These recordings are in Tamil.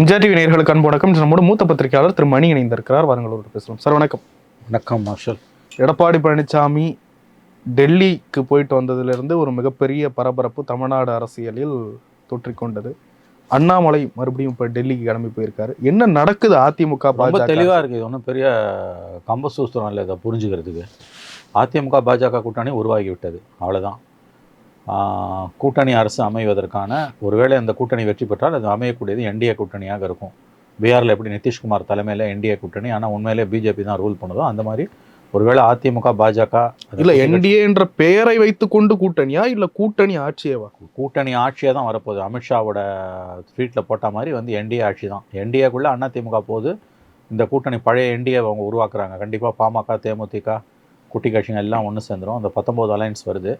எம்ஜிஆர் டிவி நேயர்களுக்கு அன்பு வணக்கம். நம்மோட மூத்த பத்திரிகையாளர் திரு மணி இணைந்திருக்கிறார். வாருங்கள் ஒரு பேசலாம் சார் வணக்கம். வணக்கம் மார்ஷல். எடப்பாடி பழனிசாமி டெல்லிக்கு போயிட்டு வந்ததிலிருந்து ஒரு மிகப்பெரிய பரபரப்பு தமிழ்நாடு அரசியலில் தொற்றிக்கொண்டது. அண்ணாமலை மறுபடியும் இப்போ டெல்லிக்கு கிளம்பி போயிருக்காரு. என்ன நடக்குது அதிமுக ரொம்ப தெளிவாக இருக்குது இது ஒன்றும் பெரிய கம்பசூஸ்திரம் இல்லை இதை புரிஞ்சுக்கிறதுக்கு. அதிமுக பாஜக கூட்டணி உருவாகி விட்டது. அவ்வளோதான் கூட்டணி அரசு அமைவதற்கான ஒருவேளை அந்த கூட்டணி வெற்றி பெற்றால் அது அமையக்கூடியது என்டிஏ கூட்டணியாக இருக்கும். பீகாரில் எப்படி நிதிஷ்குமார் தலைமையில் என்டிஏ கூட்டணி ஆனால் உண்மையிலே பிஜேபி தான் ரூல் பண்ணுதோ அந்த மாதிரி ஒருவேளை அதிமுக பாஜக இல்ல என்டிஏ என்ற பெயரை வைத்துக்கொண்டு கூட்டணியா இல்ல கூட்டணி ஆட்சியவா? கூட்டணி ஆட்சியாக தான் வரப்போகுது. அமித்ஷாவோட ட்வீட்டில் போட்ட மாதிரி வந்து என்டிஏ ஆட்சி தான். என்டிஏக்குள்ளே அதிமுக போகுது இந்த கூட்டணி பழைய என்டிஏ அவங்க உருவாக்குறாங்க. கண்டிப்பாக பாமக தேமுதிக குட்டி கட்சிங்க எல்லாம் ஒன்று சேர்ந்துரும். அந்த பத்தொம்போது அலைன்ஸ் வருது.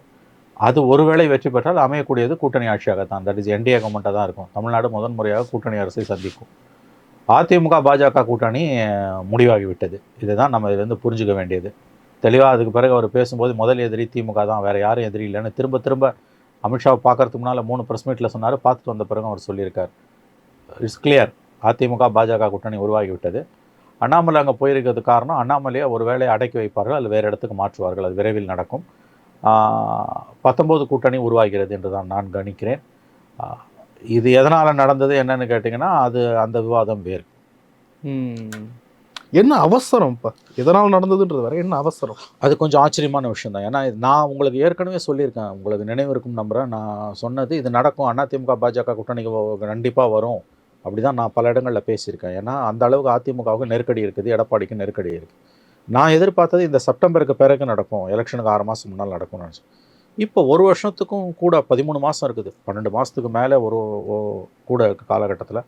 அது ஒருவேளை வெற்றி பெற்றால் அமையக்கூடியது கூட்டணி ஆட்சியாக தான் தட் இஸ் என்டிஏ கவர்மெண்ட்டாக தான் இருக்கும். தமிழ்நாடு முதன் முறையாக கூட்டணி அரசை சந்திக்கும். அதிமுக பாஜக கூட்டணி முடிவாகிவிட்டது. இதுதான் நம்ம இதுலேருந்து புரிஞ்சுக்க வேண்டியது. தெளிவாக அதுக்கு பிறகு அவர் பேசும்போது முதல் எதிரி திமுக தான். வேறு யாரும் எதிரி இல்லைன்னு திரும்ப திரும்ப அமித்ஷாவை பார்க்கறதுக்கு முன்னால் மூணு ப்ரெஸ் மீட்டில் சொன்னார். பார்த்துட்டு வந்த பிறகு அவர் சொல்லியிருக்கார். இட்ஸ் கிளியர் அதிமுக பாஜக கூட்டணி உருவாகிவிட்டது. அண்ணாமலை அங்கே போயிருக்கிறது காரணம் அண்ணாமலையை ஒரு வேளை அடக்கி வைப்பார்கள் அல்லது வேறு இடத்துக்கு மாற்றுவார்கள். அது விரைவில் நடக்கும். பத்தொம்போது கூட்டணி உருவாகிறது என்று தான் நான் கணிக்கிறேன். இது எதனால் நடந்தது என்னன்னு கேட்டிங்கன்னா அது அந்த விவாதம் வேறு. என்ன அவசரம் இப்ப? எதனால் நடந்ததுன்றது வேற என்ன அவசரம்? அது கொஞ்சம் ஆச்சரியமான விஷயம் தான். ஏன்னா நான் உங்களுக்கு ஏற்கனவே சொல்லியிருக்கேன். உங்களுக்கு நினைவு இருக்கும் நம்புறேன் நான் சொன்னது இது நடக்கும். அதிமுக பாஜக கூட்டணிக்கு கண்டிப்பாக வரும். அப்படி தான் நான் பல இடங்களில் பேசியிருக்கேன். ஏன்னா அந்த அளவுக்கு அதிமுகவுக்கு நெருக்கடி இருக்குது. எடப்பாடிக்கு நெருக்கடி இருக்குது நான் எதிர்பார்த்தது இந்த செப்டம்பருக்கு பிறகு நடக்கும். எலெக்ஷனுக்கு ஆறு மாதம் முன்னால் நடக்கும்னு நினச்சேன். இப்போ ஒரு வருஷத்துக்கும் கூட பதிமூணு மாதம் இருக்குது. பன்னெண்டு மாதத்துக்கு மேலே ஒரு கூட இருக்க காலகட்டத்தில்.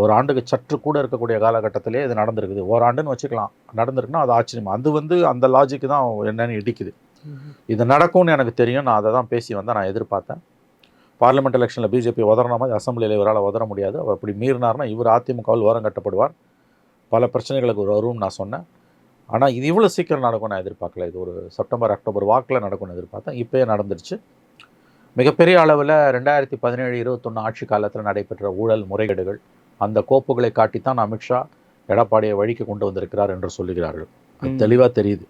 ஒரு ஆண்டுக்கு சற்று கூட இருக்கக்கூடிய காலகட்டத்திலே இது நடந்திருக்குது. ஓராண்டுன்னு வச்சுக்கலாம். நடந்திருக்குன்னா அது ஆச்சரியம். அது வந்து அந்த லாஜிக்கு தான் என்னன்னு இடிக்குது. இது நடக்கும்னு எனக்கு தெரியும். நான் அதை தான் பேசி வந்தேன். நான் எதிர்பார்த்தேன். பார்லிமெண்ட் எலெக்ஷனில் பிஜேபி உதறின மாதிரி அசம்பிளியில் இவரால் உதற முடியாது. அவர் அப்படி மீறினார்னா இவர் அதிமுகவில் ஓரம் கட்டப்படுவார். பல பிரச்சனைகளுக்கு ஒரு வரும்னு நான் சொன்னேன். ஆனால் இது இவ்வளோ சீக்கிரம் நடக்கும்னு நான் எதிர்பார்க்கல. இது ஒரு செப்டம்பர் அக்டோபர் வாக்கில் நடக்கும்னு எதிர்பார்த்தேன். இப்போயே நடந்துருச்சு. மிகப்பெரிய அளவில் ரெண்டாயிரத்தி பதினேழு இருபத்தொன்று ஆட்சி காலத்தில் நடைபெற்ற ஊழல் முறைகேடுகள் அந்த கோப்புகளை காட்டித்தான் அமித்ஷா எடப்பாடியை வழிக்கு கொண்டு வந்திருக்கிறார் என்று சொல்லுகிறார்கள். அது. தெளிவாக தெரியுது.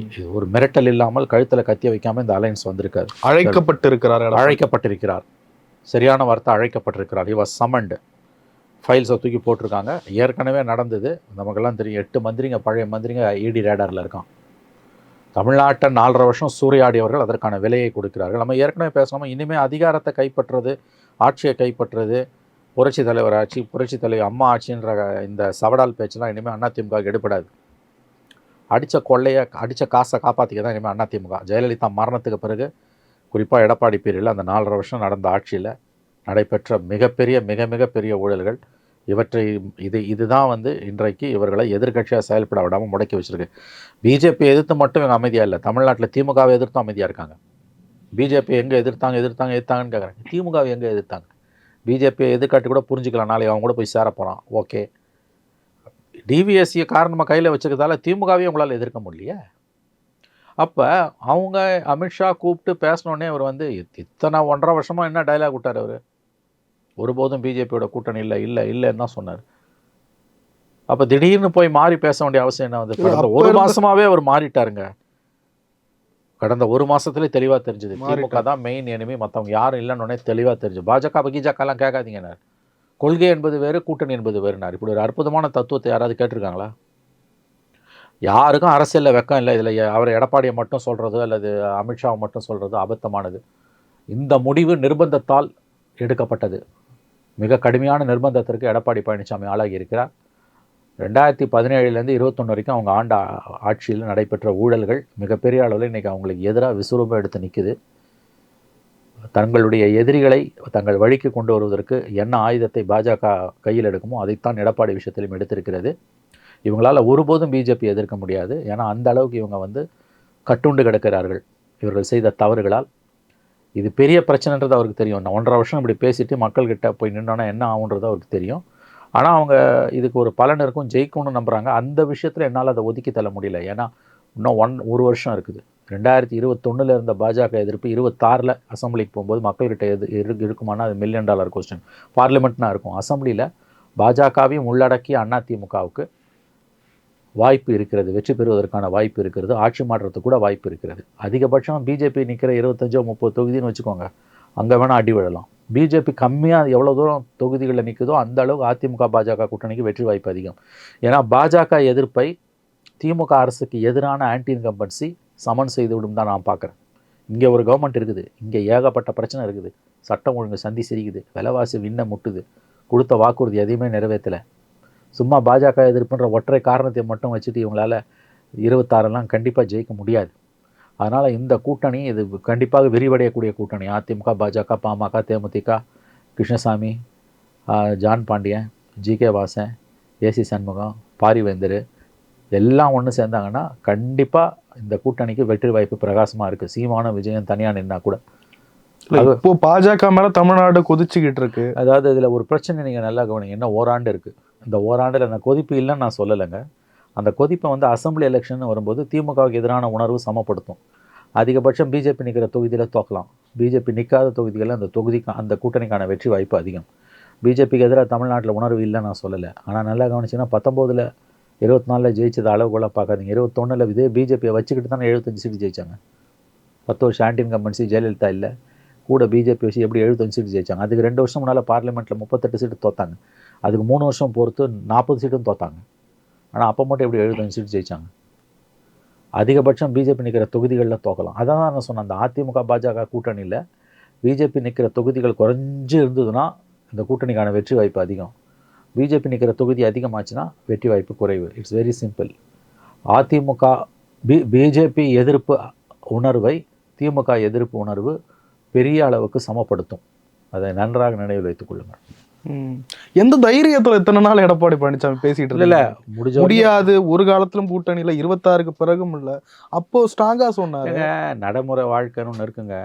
இது ஒரு மிரட்டல் இல்லாமல் கழுத்தில் கத்திய வைக்காம இந்த அலைன்ஸ் வந்திருக்காரு. அழைக்கப்பட்டிருக்கிறார். அழைக்கப்பட்டிருக்கிறார். சரியான வார்த்தை அழைக்கப்பட்டிருக்கிறார். இவர் சமண்டு ஃபைல்ஸை தூக்கி போட்டிருக்காங்க. ஏற்கனவே நடந்தது. நமக்கெல்லாம் தெரியும். எட்டு மந்திரிங்க பழைய மந்திரிங்க இடி ரேடாரில் இருக்கான். தமிழ்நாட்டை நாலரை வருஷம் சூறையாடியவர்கள் அதற்கான விலையை கொடுக்கிறார்கள். நம்ம ஏற்கனவே பேசணும் இனிமேல் அதிகாரத்தை கைப்பற்றுறது ஆட்சியை கைப்பற்றுறது புரட்சி தலைவர் ஆட்சி புரட்சி தலைவர் அம்மா ஆட்சின்ற இந்த சவடால் பேச்செலாம் இனிமேல் அதிமுக எடுபடாது. அடித்த கொள்ளையை அடித்த காசை காப்பாற்றிக்க தான் இனிமேல் அதிமுக ஜெயலலிதா மரணத்துக்கு பிறகு குறிப்பாக எடப்பாடி பீரியடில் அந்த நாலரை வருஷம் நடந்த ஆட்சியில் நடைபெற்ற மிகப்பெரிய மிக மிகப்பெரிய ஊழல்கள். இவற்றை இது இதுதான் வந்து இன்றைக்கு இவர்களை எதிர்க்கட்சியாக செயல்பட விடாமல் முடக்கி வச்சிருக்கு. பிஜேபி எதிர்த்து மட்டும் இவங்க அமைதியாக இல்லை. தமிழ்நாட்டில் திமுகவை எதிர்த்தும் அமைதியாக இருக்காங்க. பிஜேபி எங்கே எதிர்த்தாங்க எதிர்த்தாங்க எதிர்த்தாங்கன்னு கேட்குறாங்க திமுகவை எங்கே எதிர்த்தாங்க? பிஜேபியை எதிர்காட்டி கூட புரிஞ்சுக்கலாம் நாளைக்கு அவங்க கூட போய் சேர போகிறான் ஓகே. டிவிஎஸ்சியை காரணமாக கையில் வச்சுக்கிறதால திமுகவையும் உங்களால் எதிர்க்க முடியலையே. அப்போ அவங்க அமித்ஷா கூப்பிட்டு பேசினோடனே அவர் வந்து இத்தனை ஒன்றரை வருஷமாக என்ன டைலாக் விட்டார் அவர் ஒருபோதும் பிஜேபியோட கூட்டணி இல்லை இல்லை இல்லைன்னு தான் சொன்னார். அப்போ திடீர்னு போய் மாறி பேச வேண்டிய அவசியம் என்ன வந்து? ஒரு மாசமாவே அவர் மாறிட்டாருங்க. கடந்த ஒரு மாசத்துல தெளிவா தெரிஞ்சது. திமுக. தான் மெயின் enemy. மற்றவங்க யாரும் இல்லைன்னு தெளிவா தெரிஞ்சு பாஜக பகிஜாக்கெல்லாம் கேட்காதீங்கன்னார். கொள்கை என்பது வேறு கூட்டணி என்பது வேறுனார். இப்படி ஒரு அற்புதமான தத்துவத்தை யாராவது கேட்டிருக்காங்களா? யாருக்கும் அரசியலில் வெக்கம் இல்லை. இதில் அவர் எடப்பாடியை மட்டும் சொல்கிறது அல்லது அமித்ஷாவை மட்டும் சொல்கிறது அபத்தமானது. இந்த முடிவு நிர்பந்தத்தால் எடுக்கப்பட்டது. மிக கடுமையான நிர்பந்தத்திற்கு எடப்பாடி பழனிசாமி ஆளாகி இருக்கிறார். ரெண்டாயிரத்தி பதினேழுலேருந்து இருபத்தொன்று வரைக்கும் அவங்க ஆண்ட ஆட்சியில் நடைபெற்ற ஊழல்கள் மிகப்பெரிய அளவில் இன்றைக்கி அவங்களுக்கு எதிராக விசுரூபம் எடுத்து நிற்குது தங்களுடைய எதிரிகளை தங்கள் வழிக்கு கொண்டு வருவதற்கு என்ன ஆயுதத்தை பாஜக கையில் எடுக்குமோ அதைத்தான் எடப்பாடி விஷயத்திலும் எடுத்திருக்கிறது. இவங்களால் ஒருபோதும் பிஜேபி எதிர்க்க முடியாது. ஏன்னா அந்த அளவுக்கு இவங்க வந்து கட்டுண்டு கிடக்கிறார்கள். இவர்கள் செய்த தவறுகளால் இது பெரிய பிரச்சனைன்றது அவருக்கு தெரியும். நான் ஒன்றரை வருஷம் இப்படி பேசிட்டு மக்கள்கிட்ட போய் நின்னோன்னா என்ன ஆகுன்றது அவருக்கு தெரியும். ஆனால் அவங்க இதுக்கு ஒரு பலன் இருக்கும் ஜெயிக்கும்னு நம்புகிறாங்க அந்த விஷயத்தில் என்னால் அதை ஒதுக்கி தள்ள முடியல. ஏன்னா இன்னும் ஒன் ஒரு வருஷம் இருக்குது. ரெண்டாயிரத்தி இருபத்தொன்னில் இருந்த பாஜக எதிர்ப்பு இருபத்தாறில் அசம்பிளிக்கு போகும்போது மக்கள்கிட்ட எது இரு இருக்குமானா அது மில்லியன் டாலர் கொஸ்டின் பார்லிமெண்ட்னா இருக்கும். அசம்பிளியில் பாஜகவையும் உள்ளடக்கி அதிமுகவுக்கு வாய்ப்பு இருக்கிறது வெற்றி பெறுவதற்கான வாய்ப்பு இருக்கிறது ஆட்சி மாற்றத்துக்கு கூட வாய்ப்பு இருக்கிறது. அதிகபட்சம் பிஜேபி நிற்கிற இருபத்தஞ்சோ முப்பது தொகுதின்னு வச்சுக்கோங்க. அங்கே வேணால் அடி விழலாம். பிஜேபி கம்மியாக எவ்வளோ தூரம் தொகுதிகளில் நிற்குதோ அந்த அளவுக்கு அதிமுக பாஜக கூட்டணிக்கு வெற்றி வாய்ப்பு அதிகம். ஏன்னா பாஜக எதிர்ப்பை திமுக அரசுக்கு எதிரான ஆன்டி இன்கம்பன்சி சமன் செய்துவிடும் தான் நான் பார்க்குறேன். இங்கே ஒரு கவர்மெண்ட் இருக்குது. இங்கே ஏகப்பட்ட பிரச்சனை இருக்குது. சட்டம் ஒழுங்கு சந்தி சிரிக்குது. விலைவாசி விண்ண முட்டுது. கொடுத்த வாக்குறுதி எதையுமே நிறைவேற்றலை. சும்மா பாஜக எதிர்ப்புன்ற ஒற்றை காரணத்தை மட்டும் வச்சுட்டு இவங்களால இருபத்தாறெல்லாம் கண்டிப்பாக ஜெயிக்க முடியாது. அதனால் இந்த கூட்டணி இது கண்டிப்பாக விரிவடையக்கூடிய கூட்டணி. AIADMK BJP PMK DMDK Krishnasamy John Pandian G K Vasan AC Shanmugam Parivendhar எல்லாம் ஒன்று சேர்ந்தாங்கன்னா கண்டிப்பாக இந்த கூட்டணிக்கு வெற்றி வாய்ப்பு பிரகாசமாக இருக்குது சீமான விஜயம் தனியாக நின்னா கூட. இப்போ பாஜக மேல தமிழ்நாடு கொதிச்சுக்கிட்டு இருக்கு. அதாவது இதில் ஒரு பிரச்சனை நீங்கள் நல்லா கவனிங்க. என்ன ஓராண்டு இருக்குது இந்த ஓராண்டில் அந்த கொதிப்பு இல்லைன்னு நான் சொல்லலைங்க. அந்த கொதிப்பை வந்து அசெம்பிளி எலெக்ஷன் வரும்போது திமுகவுக்கு எதிரான உணர்வு சமப்படுத்தும். அதிகபட்சம் பிஜேபி நிற்கிற தொகுதியில் தோக்கலாம். பிஜேபி நிற்காத தொகுதிகளில் அந்த தொகுதிக்கு அந்த கூட்டணிக்கான வெற்றி வாய்ப்பு அதிகம். பிஜேபிக்கு எதிராக தமிழ்நாட்டில் உணர்வு இல்லைன்னு நான் சொல்லலை. ஆனால் நல்லா கவனிச்சிங்கன்னா பத்தொம்போதில் இருபத்தி நாலில் ஜெயிச்சது அளவுகோலாக பார்க்காதீங்க. இருபத்தொன்னில் இதே பிஜேபியை வச்சுக்கிட்டு தானே எழுபத்தஞ்சு சீட்டு ஜெயிச்சாங்க. பத்து வருஷம் ஆண்டின் கம்பன்சி ஜெயலலிதா இல்லை. கூட பிஜேபி வச்சு எப்படி எழுபத்தஞ்சு சீட்டு ஜெயிச்சாங்க? அதுக்கு ரெண்டு வருஷம் முன்னால் பார்லிமெண்ட்டில் முப்பத்தெட்டு சீட்டு தோத்தாங்க. அதுக்கு மூணு வருஷம் பொறுத்து நாற்பது சீட்டும் தோத்தாங்க. ஆனால் அப்போ மட்டும் எப்படி எழுபத்தஞ்சு சீட்டு ஜெயித்தாங்க அதிகபட்சம் பிஜேபி நிற்கிற தொகுதிகளில் தோக்கலாம். அதான் நான் சொன்னேன் அந்த அதிமுக பாஜக கூட்டணியில் பிஜேபி நிற்கிற தொகுதிகள் குறைஞ்சு இருந்ததுன்னா இந்த கூட்டணிக்கான வெற்றி வாய்ப்பு அதிகம். பிஜேபி நிற்கிற தொகுதி அதிகமாச்சுன்னா வெற்றி வாய்ப்பு குறைவு. It's very simple AIADMK B BJP எதிர்ப்பு உணர்வை திமுக எதிர்ப்பு உணர்வு பெரிய அளவுக்கு சமப்படுத்தும். அதை நன்றாக நினைவில் வைத்துக் கொள்ளுங்கள். எந்த தைரியத்துல இத்தனை நாள் எடப்பாடி பழனிசாமி பேசிட்டு இல்ல முடியாது. ஒரு காலத்திலும் கூட்டணியில இருபத்தாறுக்கு பிறகும் இல்ல. அப்போ ஸ்ட்ராங்கா சொன்னாரு. ஏங்க, நடைமுறை வாழ்க்கைன்னு ஒன்று இருக்குங்க.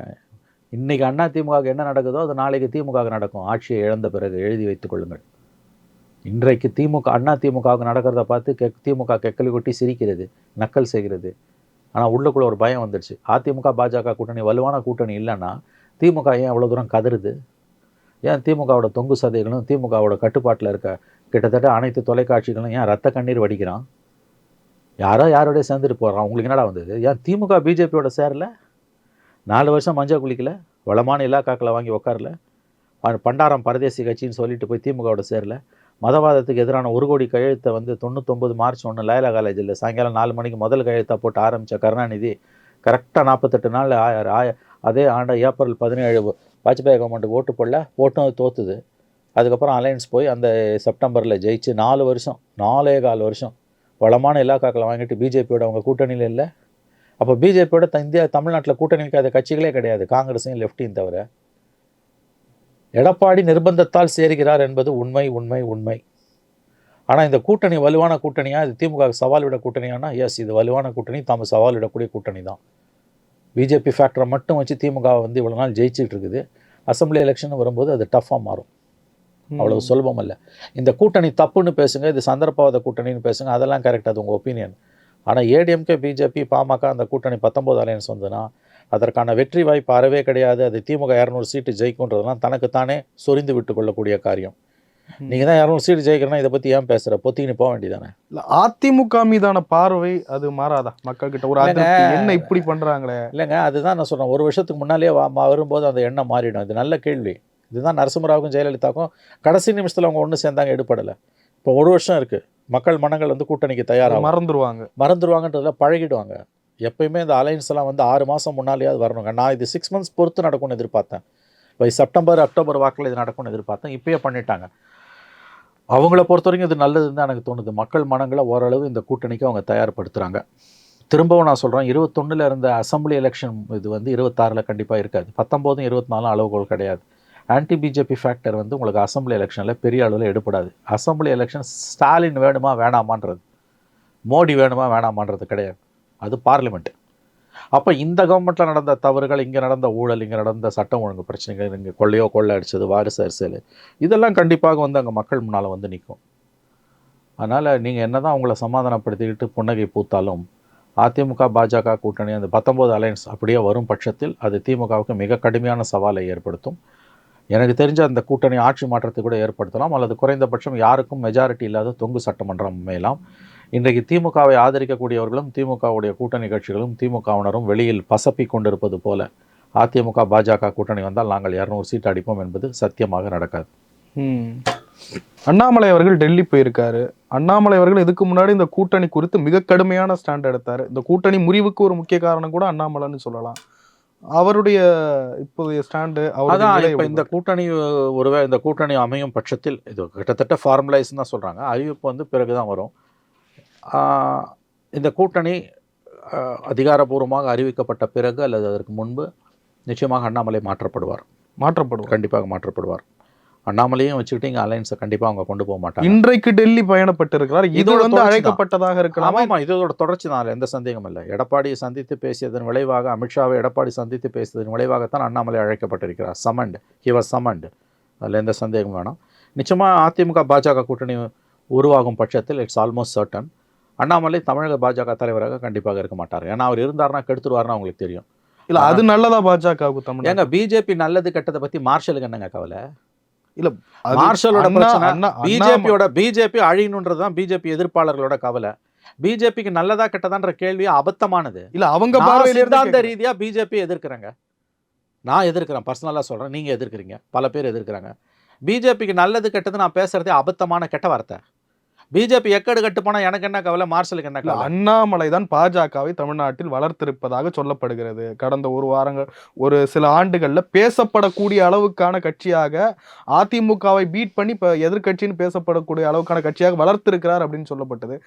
இன்னைக்கு அண்ணா திமுகவுக்கு என்ன நடக்குதோ அது நாளைக்கு திமுகவுக்கு நடக்கும். ஆட்சியை இழந்த பிறகு எழுதி வைத்துக் கொள்ளுங்கள். இன்றைக்கு திமுக அண்ணா திமுகவுக்கு நடக்கிறத பார்த்து கெ திமுக கெக்கல் கொட்டி சிரிக்கிறது நக்கல் செய்கிறது. ஆனால் உள்ளுக்குள்ள ஒரு பயம் வந்துடுச்சு அதிமுக பாஜக கூட்டணி வலுவான கூட்டணி இல்லைன்னா திமுக ஏன் அவ்வளோ தூரம் கதறுது? ஏன் திமுகவோட தொங்கு சதைகளும் திமுகவோட கட்டுப்பாட்டில் இருக்க கிட்டத்தட்ட அனைத்து தொலைக்காட்சிகளும் ஏன் ரத்த கண்ணீர் வடிக்கிறான்? யாரோ யாரோடய சேர்ந்துட்டு போகிறான் உங்களுக்கு என்னடா வந்தது? ஏன் திமுக பிஜேபியோட சேரல? நாலு வருஷம் மஞ்சள் குளிக்கல? வளமான இலாக்காக்களை வாங்கி உட்காரல பண்டாரம் பரதேசி கட்சின்னு சொல்லிட்டு போய் திமுகவோட சேரல? மதவாதத்துக்கு எதிரான ஒரு கோடி கையெழுத்தை வந்து தொண்ணூத்தொம்பது மார்ச் ஒன்று லயலா காலேஜில் சாயங்காலம் நாலு மணிக்கு முதல் கையெழுத்தாக போட்டு ஆரம்பித்த கருணாநிதி கரெக்டாக நாற்பத்தெட்டு நாள் ஆய ஆய அதே ஆண்ட ஏப்ரல் பதினேழு வாஜ்பாய் கவர்மெண்ட்டுக்கு ஓட்டு போடல ஓட்டும் அது தோத்துது. அதுக்கப்புறம் அலையன்ஸ் போய் அந்த செப்டம்பரில் ஜெயிச்சு நாலு வருஷம் நாலே கால் வருஷம் வளமான இலாக்காக்களை வாங்கிட்டு பிஜேபியோட அவங்க கூட்டணியில் இல்லை. அப்போ பிஜேபியோட இந்தியா தமிழ்நாட்டில் கூட்டணி இருக்காத கட்சிகளே கிடையாது காங்கிரஸையும் லெஃப்டையும் தவிர. எடப்பாடி நிர்பந்தத்தால் சேர்கிறார் என்பது உண்மை உண்மை உண்மை. ஆனால் இந்த கூட்டணி வலுவான கூட்டணியா இது திமுக சவால் விட கூட்டணியானா? எஸ் இது வலுவான கூட்டணி தாம சவால் விடக்கூடிய கூட்டணி தான் பிஜேபி ஃபேக்டரை மட்டும் வச்சு திமுக வந்து இவ்வளோ நாள் ஜெயிச்சிட்டு இருக்குது. அசம்பிளி எலெக்ஷன் வரும்போது அது டஃப்பாக மாறும். அவ்வளவு சுலபம் இல்லை. இந்த கூட்டணி தப்புன்னு பேசுங்க இது சந்தர்ப்பவாத கூட்டணின்னு பேசுங்க அதெல்லாம் கரெக்ட் அது உங்கள் ஒப்பீனியன் ஆனால் ஏடிஎம்கே பிஜேபி பாமக அந்த கூட்டணி பத்தொம்போது அலையன்ஸ் வந்துன்னா அதற்கான வெற்றி வாய்ப்பு அறவே கிடையாது. அது திமுக இரநூறு சீட்டு ஜெயிக்குன்றதெல்லாம் தனக்குத்தானே சொரிந்து விட்டு கொள்ளக்கூடிய காரியம். நீங்கள் தான் இரநூறு சீட்டு ஜெயிக்கிறனா இதை பற்றி ஏன் பேசுகிற பொத்திக்கின்னு போக வேண்டியதானே இல்ல, அதிமுக மீதான பார்வை அது மாறாதா? மக்கள் கிட்ட ஒரு என்ன இப்படி பண்றாங்களே? இல்லைங்க அதுதான் நான் சொல்கிறேன் ஒரு வருஷத்துக்கு முன்னாலே வரும்போது அந்த எண்ணம் மாறிடும். இது நல்ல கேள்வி. இதுதான் நரசிம்மராவுக்கும் ஜெயலலிதாவுக்கும் கடைசி நிமிஷத்தில் அவங்க ஒன்று சேர்ந்தாங்க எடுப்படலை இப்போ ஒரு வருஷம் இருக்குது மக்கள் மனங்கள் வந்து கூட்டணிக்கு தயாராகும். மறந்துருவாங்க. மறந்துடுவாங்கன்றதுல பழகிடுவாங்க. எப்பயுமே இந்த அலைன்ஸ் எல்லாம் வந்து ஆறு மாதம் முன்னாலேயாவது வரணுங்க. நான் இது சிக்ஸ் மந்த்ஸ் பொறுத்து நடக்கும்னு எதிர்பார்த்தேன். பை செப்டம்பர் அக்டோபர் வாக்கில் இது நடக்கும்னு எதிர்பார்த்தேன். இப்பயே பண்ணிட்டாங்க. அவங்கள பொறுத்த வரைக்கும் இது நல்லதுன்னு தான் எனக்கு தோணுது. மக்கள் மனங்களை ஓரளவு இந்த கூட்டணிக்கு அவங்க தயார்படுத்துகிறாங்க திரும்பவும் நான் சொல்கிறேன் இருபத்தொன்னில் இருந்த அசம்பிளி எலெக்ஷன் இது வந்து இருபத்தாறில் கண்டிப்பாக இருக்காது. பத்தொம்போதும் இருபத்தி நாலும் அளவுகோல் கிடையாது. ஆன்டி பிஜேபி ஃபேக்டர் வந்து உங்களுக்கு அசம்பிளி எலெக்ஷனில் பெரிய அளவில் எடுப்படாது அசம்பிளி எலெக்ஷன் ஸ்டாலின் வேணுமா வேணாமான்றது. மோடி வேணுமா வேணாமான்றது கிடையாது. அது பார்லிமெண்ட்டு அப்போ இந்த கவர்மெண்ட்டில் நடந்த தவறுகள் இங்கே நடந்த ஊழல் இங்கே நடந்த சட்டம் ஒழுங்கு பிரச்சனைகள் இங்கே கொள்ளையோ கொள்ளை அடிச்சது வாரிசு அரசியல் இதெல்லாம் கண்டிப்பாக வந்து அங்கே மக்கள் முன்னால் வந்து நிற்கும் அதனால் நீங்கள் என்ன தான் அவங்கள சமாதானப்படுத்திக்கிட்டு புன்னகை பூத்தாலும் அதிமுக பாஜக கூட்டணி அந்த பத்தொம்போது அலையன்ஸ் அப்படியே வரும் பட்சத்தில் அது திமுகவுக்கு மிக கடுமையான சவாலை ஏற்படுத்தும். எனக்கு தெரிஞ்ச அந்த கூட்டணி ஆட்சி மாற்றத்தை கூட ஏற்படுத்தலாம் அல்லது குறைந்தபட்சம் யாருக்கும் மெஜாரிட்டி இல்லாத தொங்கு சட்டமன்றம் அமையலாம் இன்றைக்கு திமுகவை ஆதரிக்கக்கூடியவர்களும் திமுகவுடைய கூட்டணி கட்சிகளும் திமுகவினரும் வெளியில் பசப்பி கொண்டிருப்பது போல அதிமுக பாஜக கூட்டணி வந்தால் நாங்கள் இரநூறு சீட் அடிப்போம் என்பது சத்தியமாக நடக்காது. அண்ணாமலை அவர்கள் டெல்லி போயிருக்காரு. அண்ணாமலை அவர்கள் இதுக்கு முன்னாடி இந்த கூட்டணி குறித்து மிக கடுமையான ஸ்டாண்ட் எடுத்தாரு. இந்த கூட்டணி முறிவுக்கு ஒரு முக்கிய காரணம் கூட அண்ணாமலைன்னு சொல்லலாம். அவருடைய இப்போதைய ஸ்டாண்டு அதான் இப்போ இந்த கூட்டணி அஹ், ஒருவேளை இந்த கூட்டணி அமையும் பட்சத்தில் இது கிட்டத்தட்ட ஃபார்மலைஸ் தான் சொல்கிறாங்க அறிவிப்பு வந்து பிறகு தான் வரும். இந்த கூட்டணி ஆஹ், அதிகாரப்பூர்வமாக அறிவிக்கப்பட்ட பிறகு அல்லது அதற்கு முன்பு நிச்சயமாக அண்ணாமலை மாற்றப்படுவார். மாற்றப்படுவார். கண்டிப்பாக மாற்றப்படுவார். அண்ணாமலையும் வச்சுக்கிட்டு இங்கே அலைன்ஸை கண்டிப்பாக அவங்க கொண்டு போக மாட்டாங்க. இன்றைக்கு டெல்லி பயணப்பட்டிருக்கிறார். இது வந்து. அழைக்கப்பட்டதாக இருக்கலாம்? ஆமாம் இதோட தொடர்ச்சி தான். அதுல எந்த சந்தேகமும் இல்லை. எடப்பாடியை சந்தித்து பேசியதன் விளைவாக அமித்ஷாவை எடப்பாடி சந்தித்து பேசியதன் விளைவாகத்தான் அண்ணாமலை அழைக்கப்பட்டிருக்கிறார். சமண்ட் ஹி வாஸ் சமண்ட் அதில் எந்த சந்தேகமும் வேணாம். நிச்சயமாக அதிமுக பாஜக கூட்டணி உருவாகும் பட்சத்தில் இட்ஸ் ஆல்மோஸ்ட் சர்டன் அண்ணாமலை தமிழக பாஜக தலைவராக கண்டிப்பாக இருக்க மாட்டார். ஏன்னா அவர் இருந்தாருன்னா கெடுத்துருவாருன்னு அவங்களுக்கு தெரியும். இல்ல அது நல்லதா பாஜகவுக்கு தமிழ் ஏங்க பிஜேபி நல்லது கெட்டதை பற்றி மார்ஷலுக்கு என்னங்க கவலை? அது மார்ஷலோட பிரச்சனை பிஜேபியோட பிஜேபி அழியணுன்றது தான் பிஜேபி எதிர்ப்பாளர்களோட கவலை. பிஜேபிக்கு நல்லதா கெட்டதான்ற கேள்வி அபத்தமானது. இல்ல அவங்க கேக்குறேன். ரீதியா பிஜேபி எதிர்க்கிறேங்க. நான் எதிர்க்கிறேன் பர்சனலாக சொல்கிறேன் நீங்கள் எதிர்க்கிறீங்க. பல பேர் எதிர்க்கிறாங்க. பிஜேபிக்கு நல்லது கெட்டது நான் பேசுறதே அபத்தமான கெட்ட வார்த்தை. பிஜேபி எக்கடு கட்டு போனால் எனக்கு என்ன கவலை? மார்ஷலுக்கு என்ன கவலை? அண்ணாமலை தான் பாஜகவை தமிழ்நாட்டில் வளர்த்திருப்பதாக சொல்லப்படுகிறது. கடந்த ஒரு வாரங்கள் ஒரு சில ஆண்டுகள்ல பேசப்படக்கூடிய அளவுக்கான கட்சியாக அதிமுகவை பீட் பண்ணி இப்ப எதிர்க்கட்சின்னு பேசப்படக்கூடிய அளவுக்கான கட்சியாக வளர்த்திருக்கிறார் அப்படின்னு சொல்லப்பட்டது.